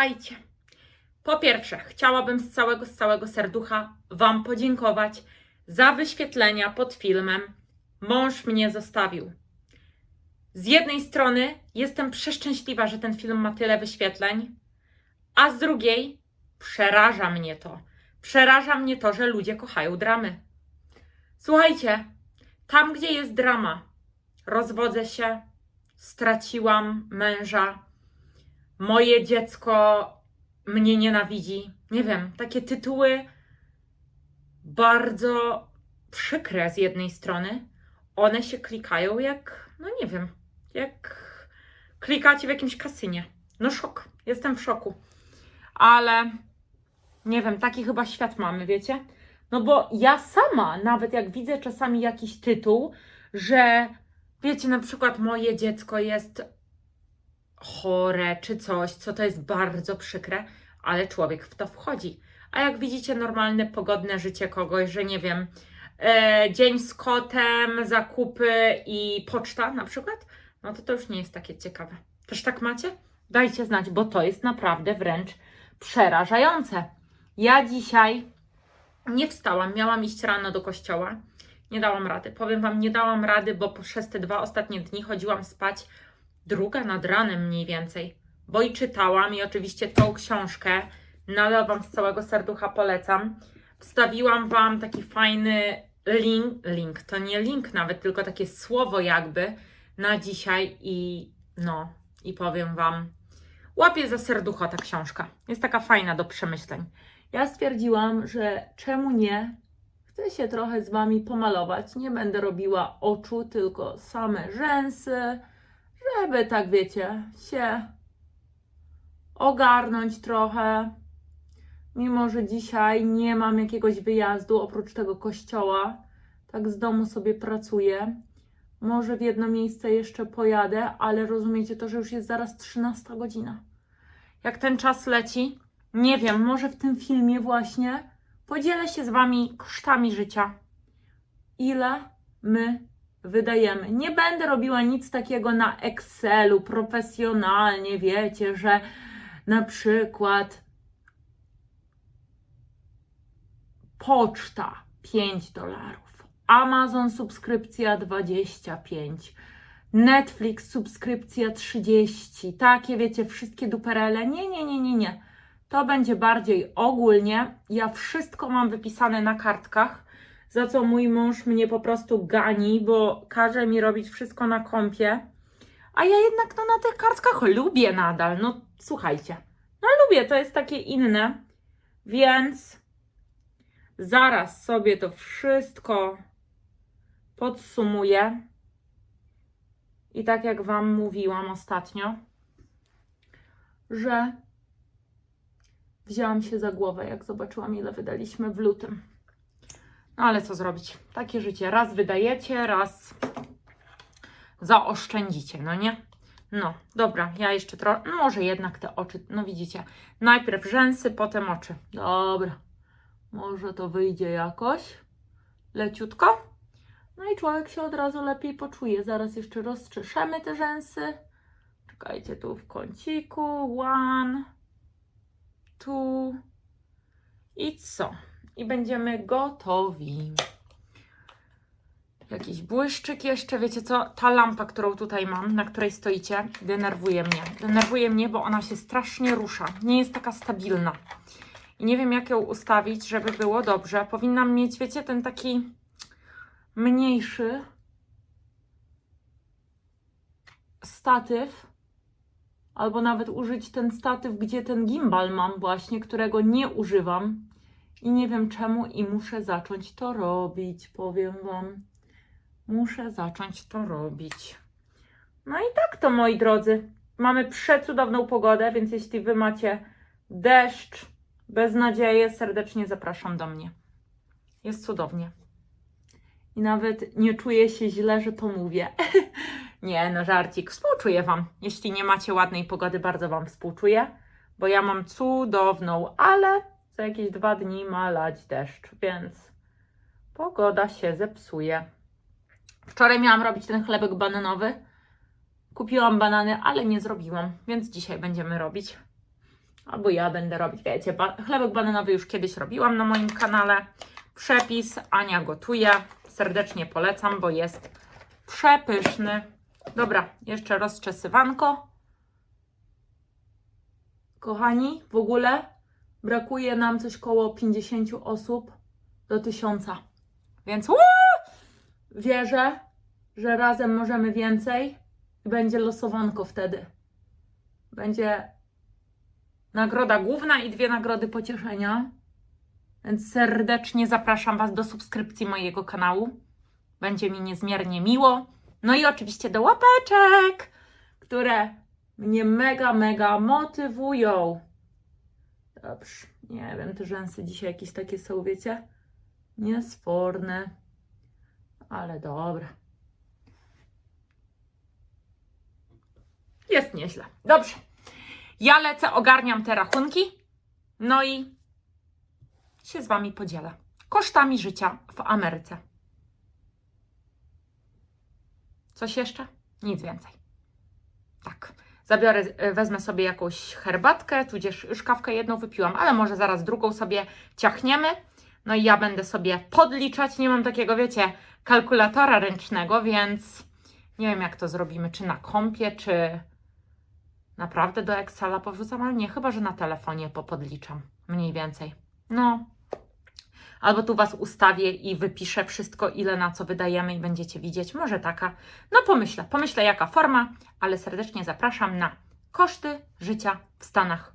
Słuchajcie. Po pierwsze, chciałabym z całego, z całego serducha Wam podziękować za wyświetlenia pod filmem Mąż mnie zostawił. Z jednej strony jestem przeszczęśliwa, że ten film ma tyle wyświetleń, a z drugiej przeraża mnie to. Przeraża mnie to, że ludzie kochają dramy. Słuchajcie, tam gdzie jest drama, rozwodzę się, straciłam męża, moje dziecko mnie nienawidzi. Nie wiem, takie tytuły bardzo przykre z jednej strony. One się klikają jak, no nie wiem, jak klikacie w jakimś kasynie. No szok, jestem w szoku. Ale nie wiem, taki chyba świat mamy, wiecie? No bo ja sama, nawet jak widzę czasami jakiś tytuł, że wiecie, na przykład moje dziecko jest chore czy coś, co to jest bardzo przykre, ale człowiek w to wchodzi. A jak widzicie, normalne, pogodne życie kogoś, że nie wiem, e, dzień z kotem, zakupy i poczta na przykład, no to to już nie jest takie ciekawe. Też tak macie? Dajcie znać, bo to jest naprawdę wręcz przerażające. Ja dzisiaj nie wstałam, miałam iść rano do kościoła. Nie dałam rady. Powiem Wam, nie dałam rady, bo przez te dwa ostatnie dni chodziłam spać druga nad ranem mniej więcej. Bo i czytałam i oczywiście tą książkę nadal Wam z całego serducha polecam. Wstawiłam Wam taki fajny link, link, to nie link nawet, tylko takie słowo jakby na dzisiaj i no, i powiem Wam, łapie za serducho ta książka. Jest taka fajna do przemyśleń. Ja stwierdziłam, że czemu nie? Chcę się trochę z Wami pomalować. Nie będę robiła oczu, tylko same rzęsy, żeby tak wiecie, się ogarnąć trochę. Mimo, że dzisiaj nie mam jakiegoś wyjazdu oprócz tego kościoła, tak z domu sobie pracuję. Może w jedno miejsce jeszcze pojadę, ale rozumiecie to, że już jest zaraz 13 godzina. Jak ten czas leci, nie wiem, może w tym filmie właśnie podzielę się z Wami kosztami życia. Ile my wydajemy. Nie będę robiła nic takiego na Excelu profesjonalnie, wiecie, że na przykład poczta 5 dolarów, Amazon subskrypcja 25, Netflix subskrypcja 30, takie wiecie, wszystkie duperele. Nie, nie, nie, nie, nie. To będzie bardziej ogólnie. Ja wszystko mam wypisane na kartkach, za co mój mąż mnie po prostu gani, bo każe mi robić wszystko na kompie. A ja jednak no, na tych kartkach lubię nadal. No słuchajcie, no lubię, to jest takie inne. Więc zaraz sobie to wszystko podsumuję. I tak jak Wam mówiłam ostatnio, że wzięłam się za głowę, jak zobaczyłam, ile wydaliśmy w lutym. No ale co zrobić? Takie życie. Raz wydajecie, raz zaoszczędzicie, no nie? No, dobra, ja jeszcze trochę, może jednak te oczy, no widzicie, najpierw rzęsy, potem oczy. Dobra, może to wyjdzie jakoś, leciutko. No i człowiek się od razu lepiej poczuje. Zaraz jeszcze rozczeszemy te rzęsy. Czekajcie, tu w kąciku, one, two i co? I będziemy gotowi. Jakiś błyszczyk jeszcze, wiecie co? Ta lampa, którą tutaj mam, na której stoicie, denerwuje mnie. Denerwuje mnie, bo ona się strasznie rusza. Nie jest taka stabilna. I nie wiem, jak ją ustawić, żeby było dobrze. Powinnam mieć, wiecie, ten taki mniejszy statyw. Albo nawet użyć ten statyw, gdzie ten gimbal mam właśnie, którego nie używam. I nie wiem czemu i muszę zacząć to robić, powiem Wam. Muszę zacząć to robić. No i tak to, moi drodzy. Mamy przecudowną pogodę, więc jeśli Wy macie deszcz, beznadzieję, serdecznie zapraszam do mnie. Jest cudownie. I nawet nie czuję się źle, że to mówię. nie, no żarcik. Współczuję Wam. Jeśli nie macie ładnej pogody, bardzo Wam współczuję, bo ja mam cudowną, ale za jakieś dwa dni ma lać deszcz, więc pogoda się zepsuje. Wczoraj miałam robić ten chlebek bananowy. Kupiłam banany, ale nie zrobiłam, więc dzisiaj będziemy robić. Albo ja będę robić, wiecie, ba- chlebek bananowy już kiedyś robiłam na moim kanale. Przepis Ania gotuje. Serdecznie polecam, bo jest przepyszny. Dobra, jeszcze rozczesywanko. Kochani, w ogóle brakuje nam coś koło 50 osób do 1000. Więc uuu, wierzę, że razem możemy więcej i będzie losowanko wtedy. Będzie nagroda główna i dwie nagrody pocieszenia. Więc serdecznie zapraszam Was do subskrypcji mojego kanału. Będzie mi niezmiernie miło. No i oczywiście do łapeczek, które mnie mega, mega motywują. Dobrze, nie wiem, te rzęsy dzisiaj jakieś takie są, wiecie? Niesforne. Ale dobra. Jest nieźle. Dobrze. Ja lecę, ogarniam te rachunki. No i się z Wami podzielę. Kosztami życia w Ameryce. Coś jeszcze? Nic więcej. Tak. Zabiorę, e, wezmę sobie jakąś herbatkę, tudzież już kawkę jedną wypiłam, ale może zaraz drugą sobie ciachniemy. No i ja będę sobie podliczać. Nie mam takiego, wiecie, kalkulatora ręcznego, więc nie wiem, jak to zrobimy. Czy na kompie, czy naprawdę do Excela powrzucam, ale nie, chyba, że na telefonie popodliczam. Mniej więcej. No. Albo tu Was ustawię i wypiszę wszystko, ile na co wydajemy i będziecie widzieć. Może taka. No pomyślę, pomyślę jaka forma, ale serdecznie zapraszam na koszty życia w Stanach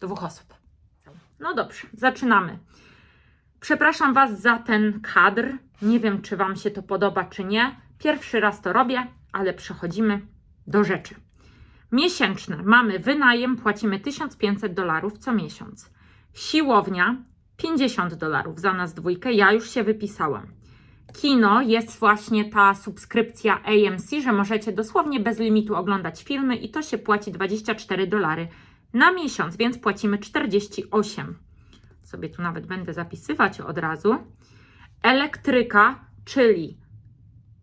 dwóch osób. No dobrze, zaczynamy. Przepraszam Was za ten kadr. Nie wiem, czy Wam się to podoba, czy nie. Pierwszy raz to robię, ale przechodzimy do rzeczy. Miesięczne mamy wynajem, płacimy 1500 dolarów co miesiąc. Siłownia 50 dolarów za nas dwójkę, ja już się wypisałam. Kino jest właśnie ta subskrypcja AMC, że możecie dosłownie bez limitu oglądać filmy i to się płaci 24 dolary na miesiąc, więc płacimy 48. Sobie tu nawet będę zapisywać od razu. Elektryka, czyli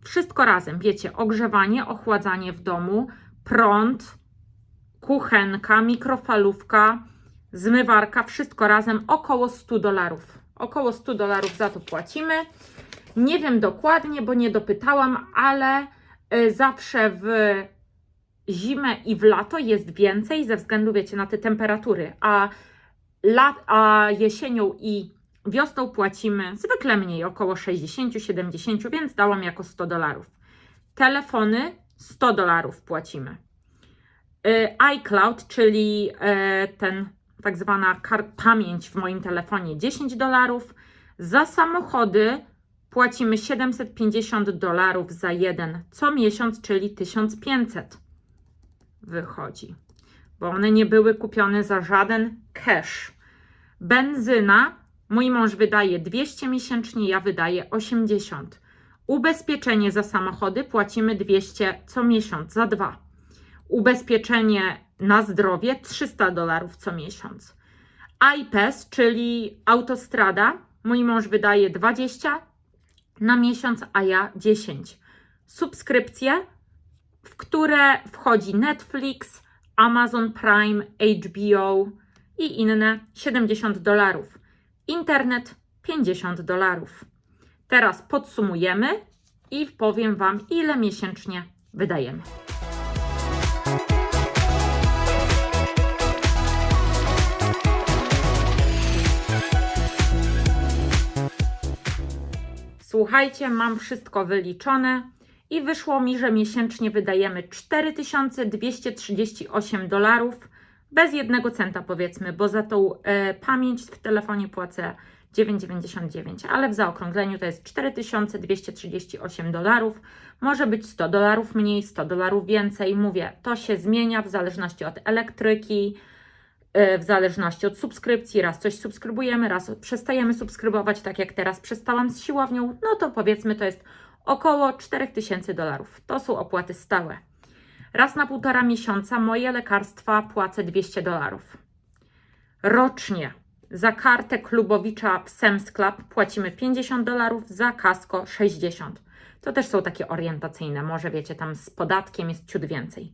wszystko razem, wiecie, ogrzewanie, ochładzanie w domu, prąd, kuchenka, mikrofalówka, zmywarka, wszystko razem około 100 dolarów. Około 100 dolarów za to płacimy. Nie wiem dokładnie, bo nie dopytałam, ale y, zawsze w zimę i w lato jest więcej ze względu, wiecie, na te temperatury, a, lat, a jesienią i wiosną płacimy zwykle mniej, około 60-70, więc dałam jako 100 dolarów. Telefony 100 dolarów płacimy. Y, iCloud, czyli y, ten tak zwana pamięć w moim telefonie 10 dolarów. Za samochody płacimy 750 dolarów za jeden co miesiąc, czyli 1500 wychodzi, bo one nie były kupione za żaden cash. Benzyna, mój mąż wydaje 200 miesięcznie, ja wydaję 80. Ubezpieczenie za samochody płacimy 200 co miesiąc, za dwa. Ubezpieczenie na zdrowie 300 dolarów co miesiąc. iPass, czyli autostrada, mój mąż wydaje 20 na miesiąc, a ja 10. Subskrypcje, w które wchodzi Netflix, Amazon Prime, HBO i inne 70 dolarów. Internet 50 dolarów. Teraz podsumujemy i powiem Wam, ile miesięcznie wydajemy. Słuchajcie, mam wszystko wyliczone i wyszło mi, że miesięcznie wydajemy 4238 dolarów bez jednego centa powiedzmy, bo za tą e, pamięć w telefonie płacę 9,99, ale w zaokrągleniu to jest 4238 dolarów. Może być 100 dolarów mniej, 100 dolarów więcej. Mówię, to się zmienia w zależności od elektryki, w zależności od subskrypcji. Raz coś subskrybujemy, raz przestajemy subskrybować, tak jak teraz przestałam z siłownią. No to powiedzmy, to jest około 4000 dolarów. To są opłaty stałe. Raz na półtora miesiąca moje lekarstwa płacę 200 dolarów. Rocznie za kartę klubowicza w Sam's Club płacimy 50 dolarów, za kasko 60. To też są takie orientacyjne, może wiecie, tam z podatkiem jest ciut więcej.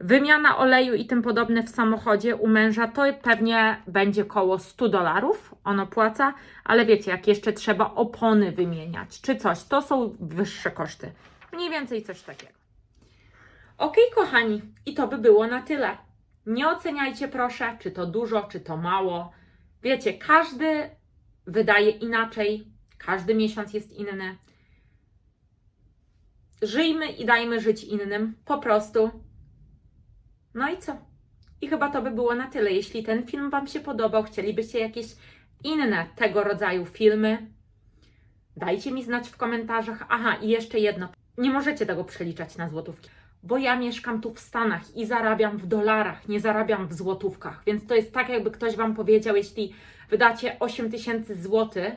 Wymiana oleju i tym podobne w samochodzie u męża to pewnie będzie koło 100 dolarów. On opłaca, ale wiecie, jak jeszcze trzeba opony wymieniać czy coś, to są wyższe koszty. Mniej więcej coś takiego. Ok, kochani, i to by było na tyle. Nie oceniajcie proszę, czy to dużo, czy to mało. Wiecie, każdy wydaje inaczej, każdy miesiąc jest inny. Żyjmy i dajmy żyć innym, po prostu. No i co? I chyba to by było na tyle. Jeśli ten film Wam się podobał, chcielibyście jakieś inne tego rodzaju filmy, dajcie mi znać w komentarzach. Aha, i jeszcze jedno. Nie możecie tego przeliczać na złotówki, bo ja mieszkam tu w Stanach i zarabiam w dolarach, nie zarabiam w złotówkach. Więc to jest tak, jakby ktoś Wam powiedział, jeśli wydacie 8 tysięcy złotych,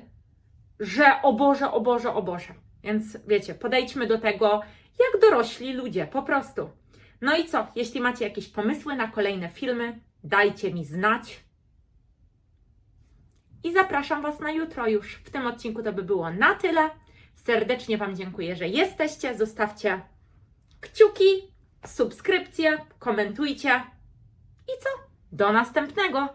że o Boże, o Boże, o Boże. Więc wiecie, podejdźmy do tego jak dorośli ludzie, po prostu. No i co? Jeśli macie jakieś pomysły na kolejne filmy, dajcie mi znać. I zapraszam Was na jutro już. W tym odcinku to by było na tyle. Serdecznie Wam dziękuję, że jesteście. Zostawcie kciuki, subskrypcje, komentujcie. I co? Do następnego.